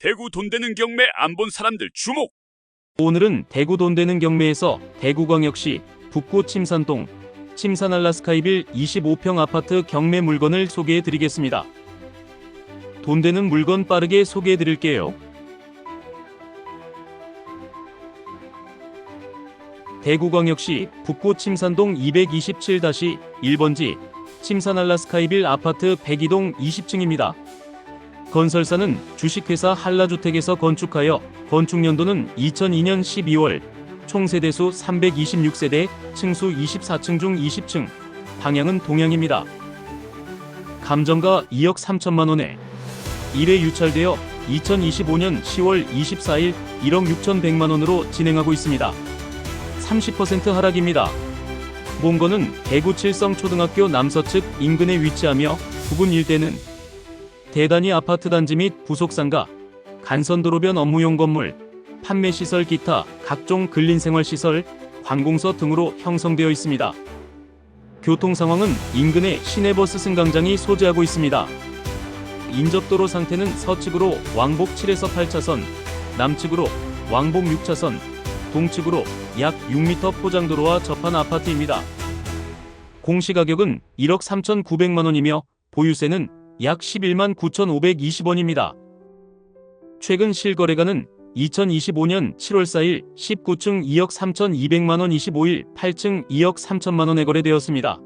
대구 돈 되는 경매 안 본 사람들 주목! 오늘은 대구 돈 되는 경매에서 대구광역시 북구 침산동 침산알라스카이빌 25평 아파트 경매 물건을 소개해 드리겠습니다. 돈 되는 물건 빠르게 소개해 드릴게요. 대구광역시 북구 침산동 227-1번지 침산알라스카이빌 아파트 102동 20층입니다. 건설사는 주식회사 한라주택에서 건축하여 건축 연도는 2002년 12월, 총 세대수 326세대, 층수 24층 중 20층, 방향은 동향입니다. 감정가 2억 3천만 원에 1회 유찰되어 2025년 10월 24일 1억 6천100만 원으로 진행하고 있습니다. 30% 하락입니다. 본거는 대구 칠성초등학교 남서측 인근에 위치하며 부근 일대는 대단위 아파트 단지 및 부속상가, 간선도로변 업무용 건물, 판매시설 기타 각종 근린생활시설, 관공서 등으로 형성되어 있습니다. 교통 상황은 인근에 시내버스 승강장이 소재하고 있습니다. 인접도로 상태는 서측으로 왕복 7에서 8차선, 남측으로 왕복 6차선, 동측으로 약 6m 포장도로와 접한 아파트입니다. 공시가격은 1억 3,900만 원이며 보유세는 약 11만 9,520원입니다. 최근 실거래가는 2025년 7월 4일 19층 2억 3,200만 원 25일 8층 2억 3천만 원에 거래되었습니다.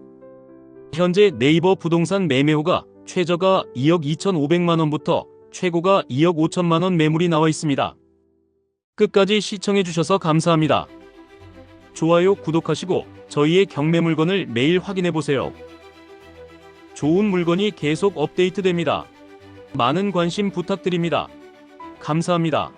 현재 네이버 부동산 매매호가 최저가 2억 2,500만 원부터 최고가 2억 5천만 원 매물이 나와 있습니다. 끝까지 시청해 주셔서 감사합니다. 좋아요, 구독하시고 저희의 경매 물건을 매일 확인해 보세요. 좋은 물건이 계속 업데이트됩니다. 많은 관심 부탁드립니다. 감사합니다.